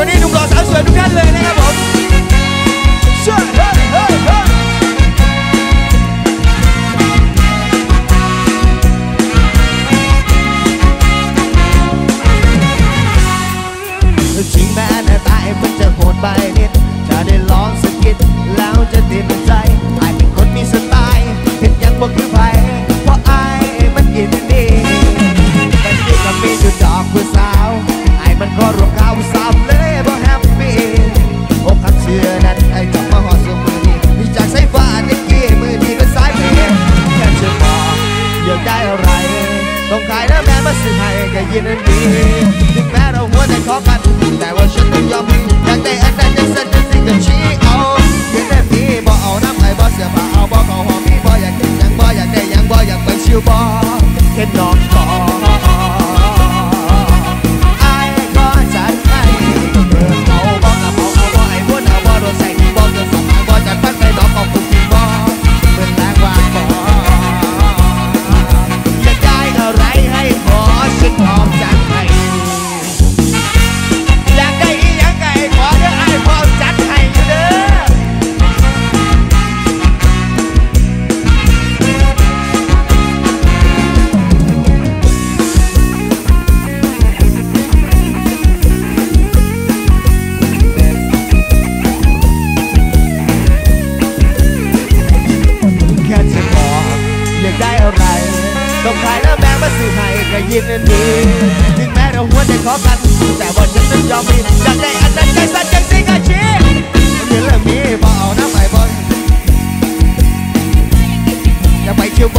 วัสดีหนุ่มหล่อสาวสวยทุกท่านเลยนะครับผมชื่อเฮ้ยเฮ้ยเฮ้ยถึงแม้หน้าตายมันจะโหดไปนิด จะได้ลองสักกิดแล้วจะติดใจ ให้ก็ยินดีถึงแม้เราหัวใจขอกัน แต่ว่าฉันต้องยอมอยากได้อันนั้นจะสั่นจะสิ่งกันชี้เอาเห็นแบบนี้บ่เอาน้ำไอ้บ่เสียบ่เอาบ่เอาหอมมีบ่อยากกินยังบ่อยากได้ยังบ่อยากเป็นชิวบ่แค่น้องขอ ต้องขายแล้วแม่มาซื้อให้ก็ยินดีถึงแม้เราหัวใจขอกัน แต่ว่าฉันนั้นยอมมีอยากได้อันนั้นใจสั่นใจสิงอาชีพเดี๋ยวเรื่องนี้บอเอาน้ำไปบนอยากไปเที่ยวบ